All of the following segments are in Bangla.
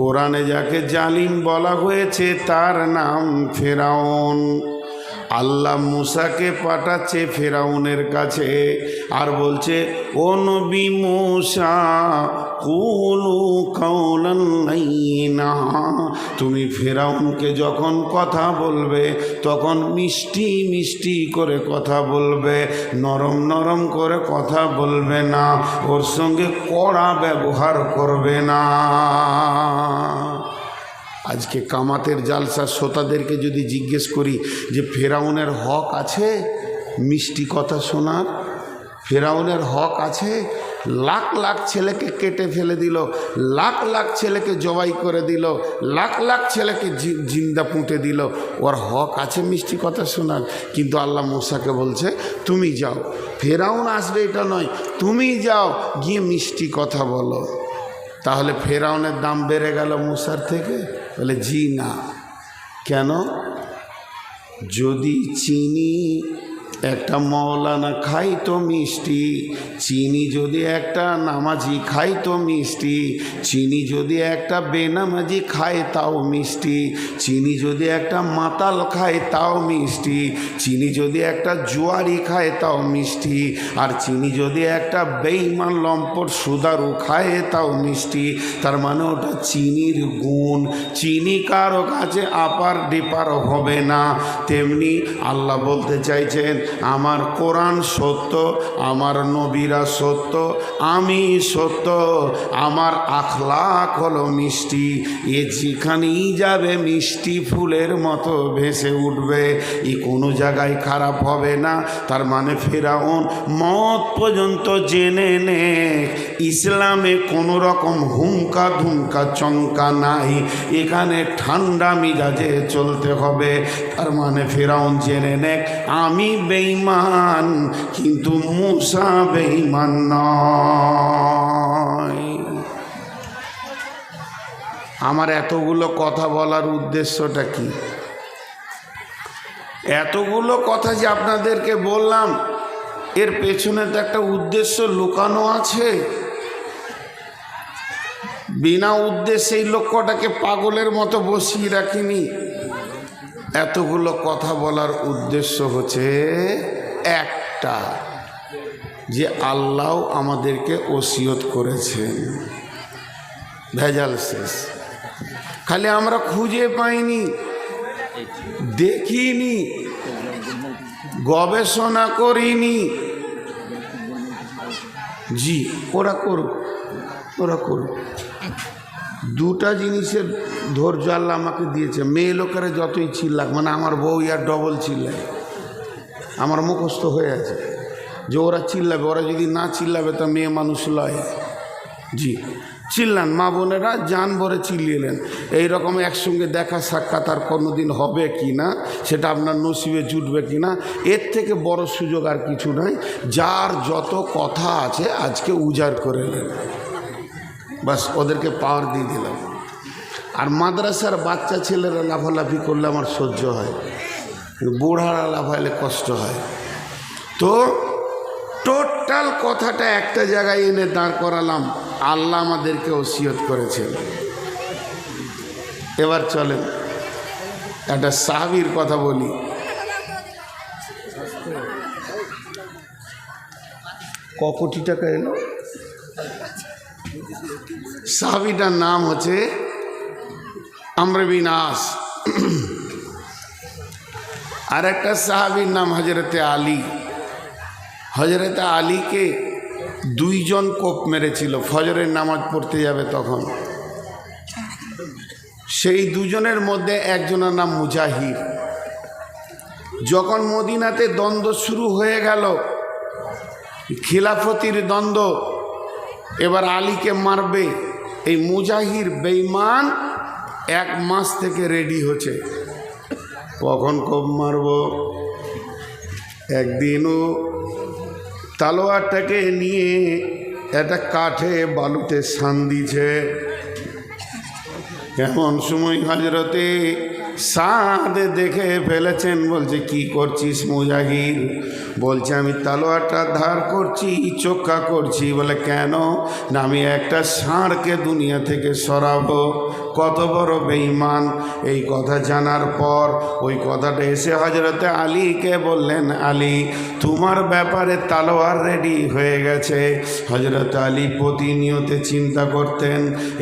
কোরআনে যাকে জালিম বলা হয়েছে তার নাম ফেরাউন। আল্লাহ মুসাকে পাঠাচ্ছে ফেরাউনের কাছে আর বলছে, ও নবী মুসা, কুলু লাইয়িনা। তুমি ফেরাউনকে যখন কথা বলবে, তখন মিষ্টি মিষ্টি করে কথা বলবে, নরম নরম করে কথা বলবে না, ওর সঙ্গে কড়া ব্যবহার করবে না আজকে কামাতের জালসা শ্রোতাদেরকে যদি জিজ্ঞেস করি যে ফেরাউনের হক আছে? মিষ্টি কথা শোনার। ফেরাউনের হক আছে? লাখ লাখ ছেলেকে কেটে ফেলে দিল, লাখ লাখ ছেলেকে জবাই করে দিল, লাখ লাখ ছেলেকে জিন্দা পুঁতে দিল। ওর হক আছে মিষ্টি কথা শোনার। কিন্তু আল্লাহ মোসাকে বলছে, তুমি যাও। ফেরাউন আসবে এটা নয়, তুমি যাও, গিয়ে মিষ্টি কথা বলো। তাহলে ফেরাউনের দাম বেড়ে গেল মুসার থেকে। বলে জি না। কেন? যদি চিনি একটা মৌলানা খাই তো মিষ্টি, চিনি যদি একটা নামাজি খাই তো মিষ্টি, চিনি যদি একটা বেনামাজি খায় তাও মিষ্টি, চিনি যদি একটা মাতাল খায় তাও মিষ্টি, চিনি যদি একটা জুয়ারি খায় তাও মিষ্টি, আর চিনি যদি একটা বেইমান লম্পট সুদারু খায় তাও মিষ্টি, তার মানে ওটা চিনির গুণ, চিনি কারও কাছে আপার ডিপার হবে না। তেমনি আল্লাহ বলতে চাইছেন আমার কোরআন সত্য, আমার নবীরা সত্য, আমি সত্য, আমার আখলাক হলো মিষ্টি, এ যেখানেই যাবে মিষ্টি ফুলের মতো ভেসে উঠবে, এ কোনো জায়গায় খারাপ হবে না, তার মানে ফেরাউন মত পর্যন্ত জেনে নে ইসলামে কোনো রকম হুমকা ধুমকা চমকা নাই, এখানে ঠান্ডা মিজাজে চলতে হবে, তার মানে ফেরাউন জেনে নে আমি বেইমান কিন্তু মুসা বেইমান নয়। আমার এতগুলো কথা বলার উদ্দেশ্যটা কি? এতগুলো কথা যে আপনাদেরকে বললাম, এর পেছনে তো একটা উদ্দেশ্য লুকানো আছে। বিনা উদ্দেশ্যে এই লক্ষ্যটাকে পাগলের মতো বসিয়ে রাখিনি। এতগুলো কথা বলার উদ্দেশ্য হচ্ছে একটা, যে আল্লাহ আমাদেরকে ওসিয়ত করেছেন। ভেজাল শেষ। খালি আমরা খুঁজে পাইনি, দেখিনি, গবেষণা করিনি। জি, ওরা করুক ওরা করুক। দুটা জিনিসের ধৈর্য আল্লাহ আমাকে দিয়েছে। মেয়ে লোকেরা যতই চিল্লাক মানে আমার বউ ইয়ার ডবল চিল্লায়। আমার মুখস্থ হয়ে আছে। যে ওরা চিল্লাবে, ওরা যদি না চিল্লাবে তা মেয়ে মানুষ লয়। জি, চিল্লান। মা বোনেরা জান ভরে চিল্লিলেন এই রকম একসঙ্গে দেখা সাক্ষাৎ আর কোনো দিন হবে কি না, সেটা আপনার নসিবে জুটবে কি না, এর থেকে বড় সুযোগ আর কিছু নাই। যার যত কথা আছে আজকে উজাড় করে নেন। বাস ওদেরকে পাওয়ার দিয়ে দিলাম। আর মাদ্রাসার বাচ্চা ছেলেরা লাফালাফি করলে আমার সহ্য হয়। বুড়ারা লাফাইলে কষ্ট হয়। তো টোটাল কথাটা একটা জায়গায় এনে দাঁড় করালাম, আল্লাহ আমাদেরকে ওসিয়ত করেছেন। এবার চলেন, একটা সাহাবির কথা বলি। ক টাকা এলো? সাহাবিটার নাম হচ্ছে আম্রবিনাস আর একটা সাহাবির নাম হজরতে আলী। হজরতে আলীকে দুইজন কোপ মেরেছিল, ফজরের নামাজ পড়তে যাবে তখন। সেই দুজনের মধ্যে একজনের নাম মুজাহির। যখন মদিনাতে দ্বন্দ্ব শুরু হয়ে গেল, খিলাফতির দ্বন্দ্ব, এবার আলীকে মারবে। এই মুজাহির বেইমান এক মাস থেকে রেডি হচ্ছে। কখন কব মারব? একদিনও তালোয়ারটাকে নিয়ে একটা কাঠে বালুতে সান দিছে এমন সময় হাজরতে সাদ দেখে ফেলেছেন, বলছে, কি করছিস মুজাহির বলছে, আমি তালোয়ারটা ধার করছি চোখা করছি। বলে, কেন? না, আমি একটা ষাঁড়কে দুনিয়া থেকে সরাবো। কত বড় বেঈমান। এই কথা জানার পর ওই কথাটা এসে হজরতে আলীকে বললেন, আলী, তোমার ব্যাপারে তালোয়ার রেডি হয়ে গেছে। হজরত আলী প্রতিনিয়ত চিন্তা করতেন,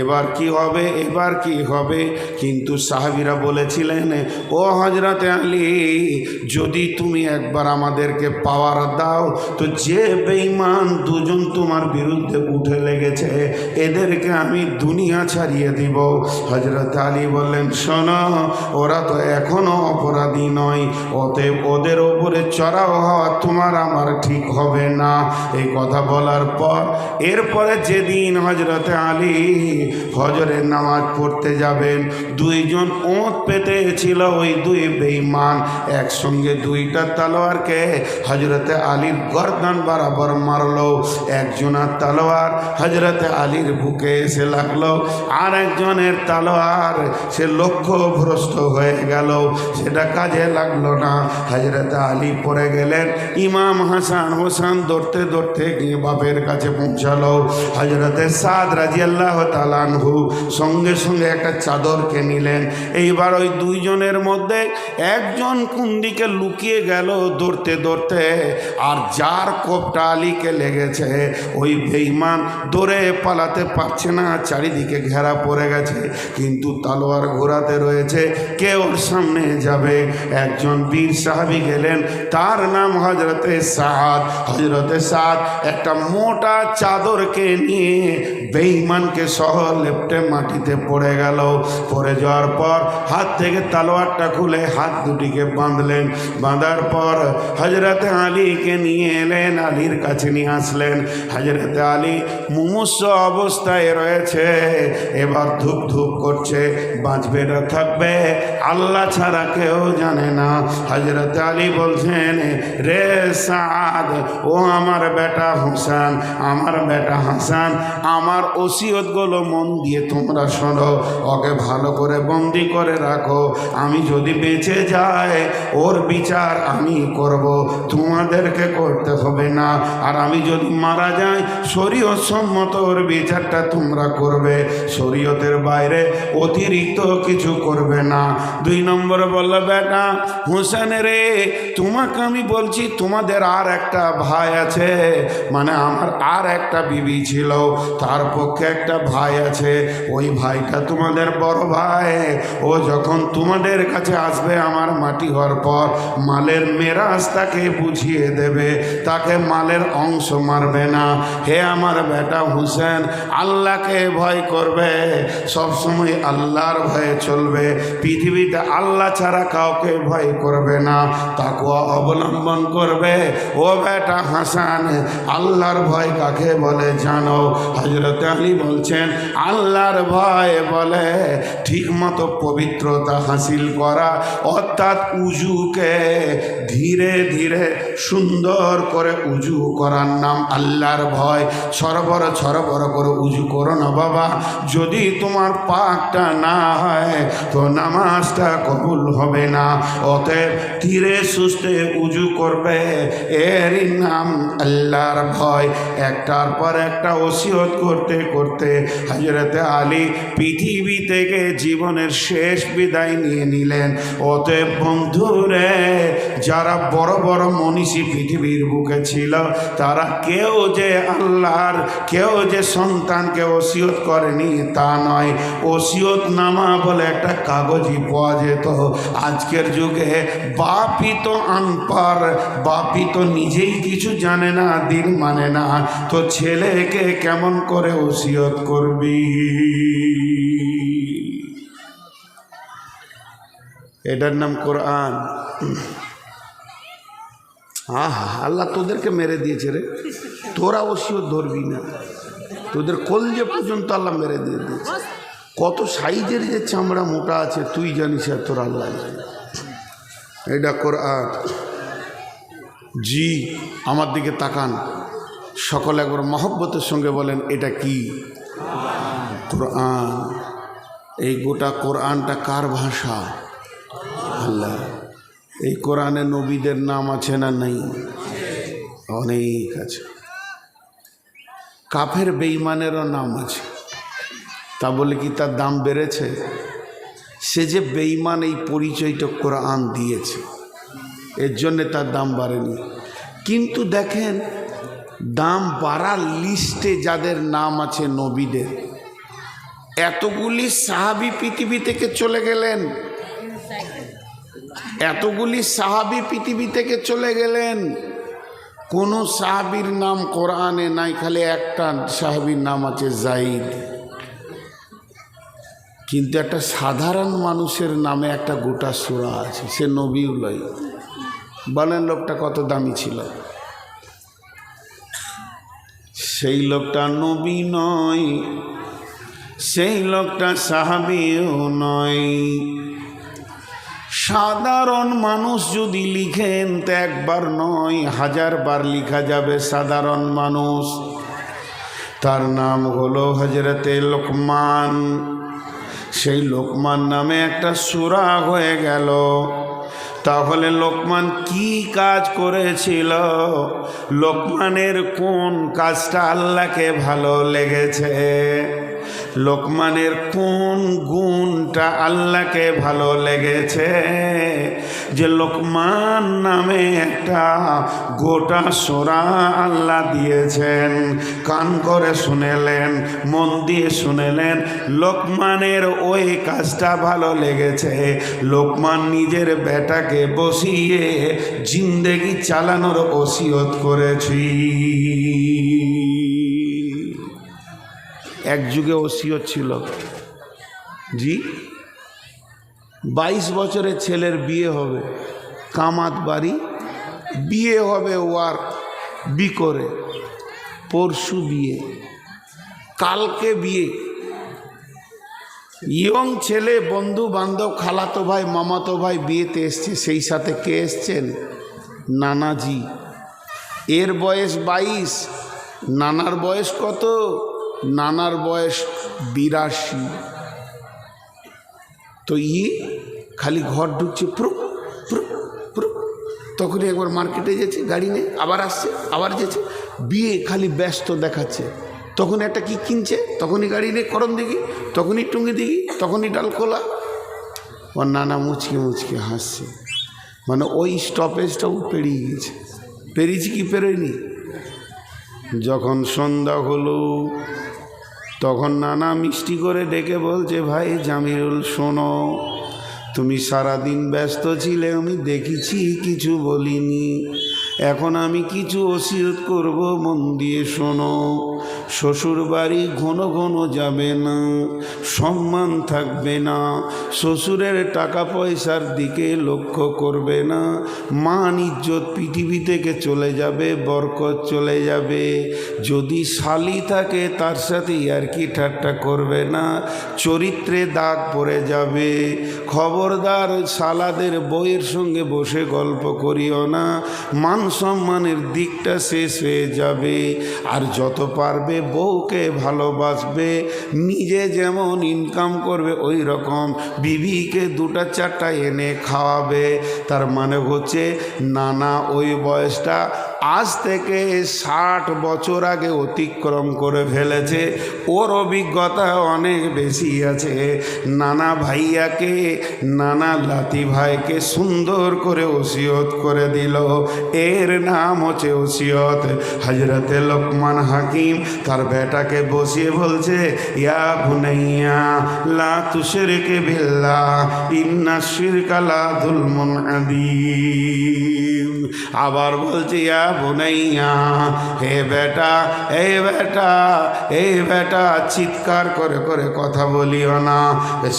এবার কি হবে, এবার কি হবে? কিন্তু সাহাবিরা বলেছিলেন, ও হজরতে আলী, যদি তুমি একবার আমাদেরকে পাওয়ার দাও, তো যে বেঈমান দুজন তোমার বিরুদ্ধে উঠে লেগেছে, এদেরকে আমি দুনিয়া ছাড়িয়ে দিব। হজরত আলী বললেন, শোনো, ওরা তো এখনও অপরাধী নয়। অতএব ওদের ওপরে চড়াও হওয়া তোমার আমার ঠিক হবে না। এই কথা বলার পর, এরপরে যেদিন হজরতে আলী হজরের নামাজ পড়তে যাবেন, দুইজন ওঁত পেতে ছিল ওই দুই বেইমান একসঙ্গে দুইটা তালোয়ারকে হজরতে আলীর গর্দান বরাবর মারলো। একজনের তালোয়ার হজরতে আলীর বুকে এসে লাগল আর একজনের তালোয়ার, সে লক্ষ্যভ্রষ্ট হয়ে গেল। সেটা কাজে লাগল না। হজরতে আলী পড়ে গেলেন। ইমাম হাসান হোসান দৌড়তে দৌড়তে গিয়ে বাপের কাছে পৌঁছালো। হজরতে সাদ রাজি আল্লাহ তালানহু সঙ্গে সঙ্গে একটা চাদরকে নিলেন। এইবার ওই দুইজনের মধ্যে একজন কোন দিকে লুকিয়ে গেল দৌড়তে দৌড়তে, আর যার কোপটা আলীকে লেগেছে, ওই বেইমান দৌড়ে পালাতে পারছে না, চারিদিকে ঘেরা পড়ে গেছে। কিন্তু তালোয়ার ঘোরাতে রয়েছে। কে ওর সামনে যাবে। একজন বীর সাহাবি গেলেন। তার নাম হজরতে সাদ হজরতে সাদ একটা মোটা চাদরকে নিয়ে বেইমানকে সহ লেপটে মাটিতে পড়ে গেল। পড়ে যাওয়ার পর হাত থেকে তালোয়ারটা খুলে হাত দুটিকে বাঁধলেন। বাঁধার পর হজরতে আলীকে নিয়ে এলেন। আলীর কাছে নিয়ে আসলেন। হজরতে আলী মুমূর্ষ অবস্থায় রয়েছে। এবার ধূপ ধূপ করছে, বাঁচবে না, থাকবে। আল্লাহ ছাড়া কেউ জানে না। হজরত আলী বলছেন, রে সাদ, ও আমার বেটা হোসেন, আমার বেটা হাসান, আমার ওসিয়তগুলো মন দিয়ে তোমরা শোনো, ওকে ভালো করে বন্দি করে রাখো। আমি যদি বেঁচে যাই, ওর বিচার আমি করব, তোমাদেরকে করতে হবে না। আর আমি যদি মারা যাই শরীয়ত সম্মত ওর বিচারটা তোমরা করবে। শরীয়তের বাইরে অতিরিক্ত কিছু করবে না। দুই নম্বরে বলল, বেটা, হোসেন রে, তোমাকে আমি বলছি, তোমাদের আর একটা ভাই আছে মানে আমার আর একটা বিবি ছিল, তার পক্ষে একটা ভাই আছে, ওই ভাইটা তোমাদের বড় ভাই, ও যখন তোমাদের কাছে আসবে, আমার মাটি হওয়ার পর মালের মেরাজ তাকে বুঝিয়ে দেবে, তাকে মালের অংশ মারবে না। হে আমার বেটা হুসেন, আল্লাহকে ভয় করবে সবসময় আল্লাহর ভয়ে চলবে। পৃথিবীতে আল্লাহ ছাড়া কাউকে ভয় করবে না। তাকুয়া অবলম্বন করবে। ও বেটা হাসান, আল্লাহর ভয় কাকে বলে জানো? হজরত আলী বলছেন, আল্লাহর ভয় বলে ঠিকমতো পবিত্রতা হাসিল করা, অর্থাৎ উজুকে ধীরে ধীরে সুন্দর করে উজু করার নাম আল্লাহর ভয়। সরবর সরবর করে উজু করো না বাবা। যদি তোমার পাকটা না হয় তো নামাজটা কবুল হবে না। অতএব ধীরে সুস্থে উজু করবে। এরই নাম আল্লাহর ভয়। একটার পর একটা ওসিয়ত করতে করতে হজরতে আলী পৃথিবী থেকে জীবনের শেষ বিদায় নিয়ে নিলেন। অতএব বন্ধুরে যারা বড় বড় মনীষী পৃথিবীর বুকে ছিল, তারা কেউ যে আল্লাহর, কেউ যে সন্তানকে ওসিয়ত করেনি তা নয়। ওসিয়ত নামা বলে একটা কাগজই পাওয়া যেত। আজকের যুগে বাপই তো আনপার, বাপই তো নিজেই কিছু জানে না, দিন মানে না। তো ছেলেকে কেমন করে ওসিয়ত করবি? এটার নাম কোরআন। আহা, আল্লাহ তোদেরকে মেরে দিয়েছে রে। তোরা ওসিও ধরবি না। তোদের কলজে পর্যন্ত আল্লাহ মেরে দিয়ে দিয়েছে। কত সাইজের যে চামড়া মোটা আছে, তুই জানিস আর তোর আল্লাহ এটা কোরআন। জি, আমার দিকে তাকান। সকল একবার মহব্বতের সঙ্গে বলেন, এটা কি? কোরআন। এই গোটা কোরআনটা কার ভাষা? আল্লাহ। এই কোরআনে নবীদের নাম আছে না নেই? অনেক আছে। কাফের বেইমানেরও নাম আছে। তা বলে কি তার দাম বেড়েছে? সে যে বেইমান এই পরিচয়টা কোরআন দিয়েছে, এর জন্যে তার দাম বাড়েনি। কিন্তু দেখেন, দাম বাড়ার লিস্টে যাদের নাম আছে নবীদের, এতগুলি সাহাবি পৃথিবী থেকে চলে গেলেন। এতগুলি সাহাবি পৃথিবী থেকে চলে গেলেন। কোনো সাহাবির নাম কোরআনে নাই, খালি একটা সাহাবির নাম আছে জাইদ। কিন্তু একটা সাধারণ মানুষের নামে একটা গোটা সুরা আছে, সে নবীউলাই বলেন লোকটা কত দামি ছিল? সেই লোকটা নবী নয়, সেই লোকটা সাহাবিও নয়। সাধারণ মানুষ যদি লিখেন তো একবার নয়, হাজার বার লিখা যাবে সাধারণ মানুষ। তার নাম হলো হজরতে লোকমান। সেই লোকমান নামে একটা সুরা হয়ে গেল। তাহলে লোকমান কি কাজ করেছিল? লোকমানের কোন কাজটা আল্লাহকে ভালো লেগেছে? লোকমানের কোন গুণটা আল্লাহকে ভালো লেগেছে? যে লোকমান নামে একটা গোটা সোরা আল্লাহ দিয়েছেন। কান করে শুনেলেন, মন দিয়ে শুনেলেন, লোকমানের ওই কাজটা ভালো লেগেছে। লোকমান নিজের বেটাকে বসিয়ে জিন্দেগি চালানোর ওসিয়ত করেছি। এক যুগে ওসিয়ত ছিল। জি? বাইশ বছরের ছেলের বিয়ে হবে। কামাত বাড়ি। বিয়ে হবে ওয়ার বি করে। পরশু বিয়ে। কালকে বিয়ে। ইয়ং ছেলে বন্ধু বান্ধব খালাতো ভাই, মামাতো ভাই বিয়েতে এসছে। সেই সাথে কে এসছেন? নানাজি। এর বয়স বাইশ। নানার বয়স কত? নানার বয়স বিরাশি। তো ইয়ে খালি ঘর ঢুকছে প্রুপ প্রুপ প্রুপ তখনই একবার মার্কেটে যেছে গাড়ি নিয়ে, আবার আসছে, আবার যেছে। বিয়ে খালি ব্যস্ত দেখাচ্ছে। তখন একটা কি কিনছে? তখনই গাড়ি নিয়ে করম দিঘি, তখনই টুঙ্গি দিঘি, তখনই ডাল খোলা ওর নানা মুচকে মুচকে হাসছে। মানে ওই স্টপেজটাও পেরিয়ে গেছে। পেরিয়েছি কি, পেরোয়নি? যখন সন্ধ্যা হলো তখন নানা মিষ্টি করে ডেকে বলছে, ভাই জামিরুল, শোনো, তুমি সারাদিন ব্যস্ত ছিলে, আমি দেখেছি কিছু বলিনি। এখন আমি কিছু ওসিয়ত করব, মন দিয়ে শোনো। শ্বশুর বাড়ি ঘন ঘন যাবে না, সম্মান থাকবে না, শ্বশুরের টাকা পয়সার দিকে লক্ষ্য করবে না, মান ইজ্জত পৃথিবী থেকে চলে যাবে, বরকত চলে যাবে। যদি শালি থাকে তার সাথে আর কি ঠাট্টা করবে না, চরিত্রে দাগ পড়ে যাবে। খবরদার শালাদের বইয়ের সঙ্গে বসে গল্প করিও না, মান সম্মানের দিকটা শেষ হয়ে যাবে। আর যত পারবে বউকে ভালোবাসবে, নিজে যেমন ইনকাম করবে ওই রকম বিবিকে দুটা চারটা এনে খাওয়াবে, তার মানে হচ্ছে নানা ওই বয়সটা আজ থেকে ষাট বছর আগে অতিক্রম করে ফেলেছে। ওর অভিজ্ঞতা অনেক বেশি আছে। নানা ভাইয়াকে, নানা লাতি ভাইকে সুন্দর করে ওসিয়ত করে দিল। এর নাম হচ্ছে ওসিয়ত। হজরতে লোকমান হাকিম তার বেটাকে বসিয়ে বলছে, ইয়া ভুনাইয়া লা তুশরিকে বিল্লাহ, ইন্না শিরকা লা যুলমুন আবার বলছে, ইয়া হে বেটা বেটা বেটা, চিৎকার করে করে কথা বলিও না।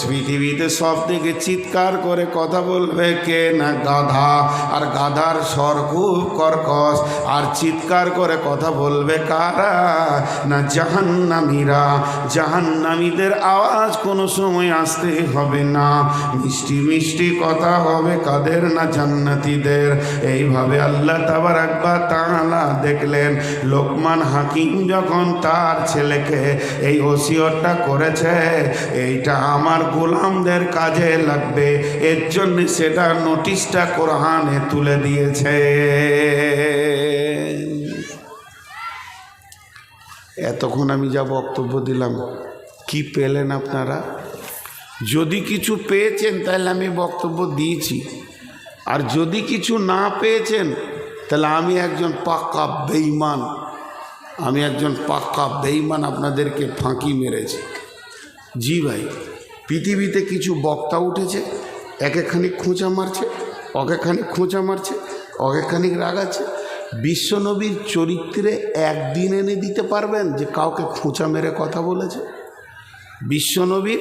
পৃথিবীতে সব থেকে চিৎকার করে কথা বলবে কে না গাধা? আর গাধার স্বর খুব কর্কশ। আর চিৎকার করে কথা বলবে কারা? না জাহান্নামীরা। জাহান্নামীদের আওয়াজ কোনো সময় আসতে হবে না। মিষ্টি মিষ্টি কথা হবে কাদের না জান্নাতীদের? এইভাবে আল্লাহ তাবার একবার তাআলা দেখলেন। লোকমান হাকিম যখন তার ছেলেকে এই ওসিয়তটা করেছে, এইটা আমার গোলামদের কাজে লাগবে, এর জন্য সেটা নোটিশটা কোরআনে তুলে দিয়েছে। এতক্ষণ আমি যা বক্তব্য দিলাম, কি পেলেন আপনারা? যদি কিছু পেয়েছেন, তাহলে আমি বক্তব্য দিয়েছি। আর যদি কিছু না পেয়েছেন তাহলে আমি একজন পাক্কা বেইমান আমি একজন পাক্কা বেইমান আপনাদেরকে ফাঁকি মেরেছি। জি ভাই, পৃথিবীতে কিছু বক্তা উঠেছে একেখানি খোঁচা মারছে অকেখানি খোঁচা মারছে অকেখানি রাগাচ্ছে বিশ্বনবীর চরিত্রে একদিন এনে দিতে পারবেন যে কাউকে খোঁচা মেরে কথা বলেছে? বিশ্বনবীর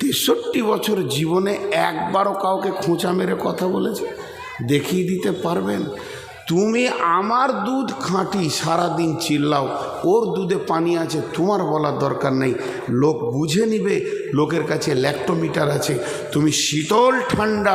তেষট্টি বছর জীবনে একবারও কাউকে খোঁচা মেরে কথা বলেছে? দেখিয়ে দিতে পারবেন? তুমি আমার দুধ খাঁটি সারাদিন চিল্লাও, ওর দুধে পানি আছে, তোমার বলার দরকার নেই। লোক বুঝে নিবে, লোকের কাছে ল্যাক্টোমিটার আছে। তুমি শীতল ঠান্ডা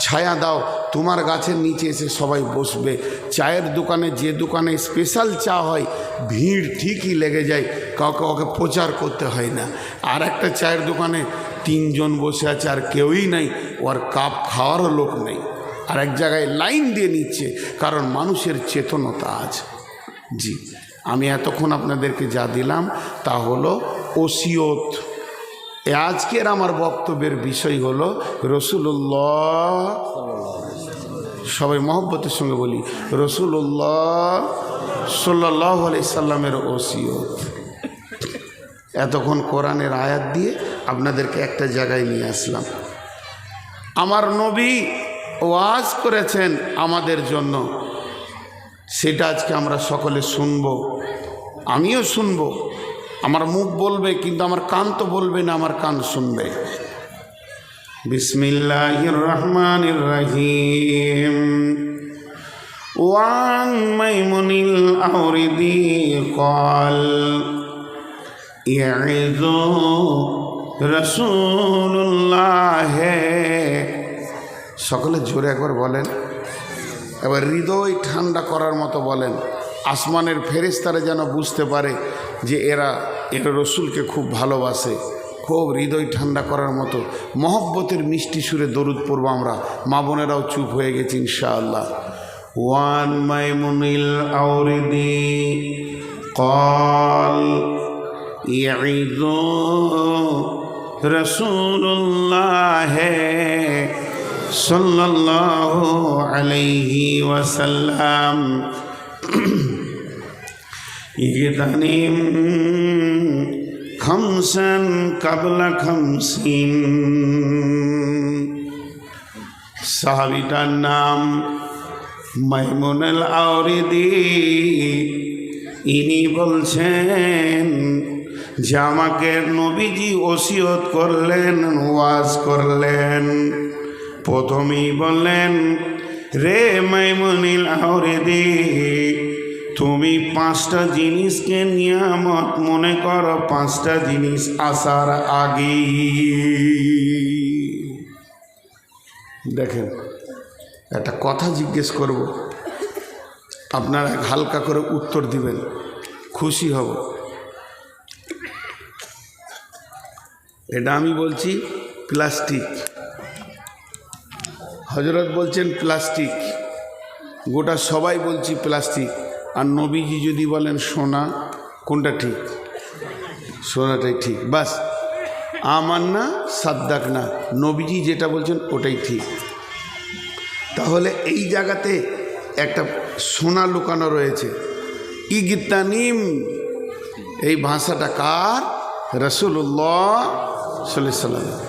ছায়া দাও, তোমার গাছের নিচে এসে সবাই বসবে। চায়ের দোকানে যে দোকানে স্পেশাল চা হয়, ভিড় ঠিকই লেগে যায়, কাউকে ওকে প্রচার করতে হয় না। আর একটা চায়ের দোকানে তিনজন বসে আছে আর কেউই নাই, ওর কাপ খাওয়ারও লোক নেই। আর এক জায়গায় লাইন দিয়ে নিচ্ছে, কারণ মানুষের চেতনতা আছে। জি, আমি এতক্ষণ আপনাদেরকে যা দিলাম তা হলো ওসিয়ত। আজকের আমার বক্তব্যের বিষয় হলো রসুল্লাহ সবাই মহব্বতের সঙ্গে বলি রসুল্লাহ সাল্লাহ আলি সাল্লামের ওসিয়ত। এতক্ষণ কোরআনের আয়াত দিয়ে আপনাদেরকে একটা জায়গায় নিয়ে আসলাম। আমার নবী ওয়াজ করেছেন আমাদের জন্য। সেটা আজকে আমরা সকলে শুনব। আমিও শুনব। আমার মুখ বলবে, কিন্তু আমার কান তো বলবে না, আমার কান শুনবে। বিসমিল্লাহির রহমানির রহিম। ওয়ান মাইমুনিল আউরিদি কল ইয়াইযু রাসূলুল্লাহ। সকলে জোরে একবার বলেন। এবার হৃদয় ঠান্ডা করার মতো বলেন। আসমানের ফেরেস্তারা যেন বুঝতে পারে যে এরা এরা রসুলকে খুব ভালোবাসে। খুব হৃদয় ঠান্ডা করার মতো। মহব্বতের মিষ্টি সুরে দরুদ পড়ব আমরা। মা বোনেরাও চুপ হয়ে গেছে ইনশাআল্লাহ। ওয়ান মাইমুনিল আউরিদি কল ইয়াইদু সাল্লাল্লাহু আলাইহি ওয়াসাল্লাম। ইগতানিম খামসান কাবলা খামসিন। সাহাবিটার নাম মাইমুনাল আউরিদি ইনি বলছেন যে আমাকে নবীজি ওসিয়ত করলেন, ওয়াজ করলেন। প্রথমেই বললেন, রে মাইমুনিল আউরিদি তুমি পাঁচটা জিনিসকে নিয়ামত মনে করো, পাঁচটা জিনিস আসার আগে। দেখেন, একটা কথা জিজ্ঞেস করব, আপনারা হালকা করে উত্তর দিবেন, খুশি হব। এটা আমি বলছি প্লাস্টিক। হজরত বলছেন প্লাস্টিক। গোটা সবাই বলছি প্লাস্টিক। আর নবীজি যদি বলেন সোনা, কোনটা ঠিক? সোনাটাই ঠিক। বাস, আমার না সাদ্দাক না। নবীজি যেটা বলছেন ওটাই ঠিক। তাহলে এই জায়গাতে একটা সোনা লুকানো রয়েছে। ইগতানিম, এই ভাষাটা কার? রসুল্লাহ সাল্লাম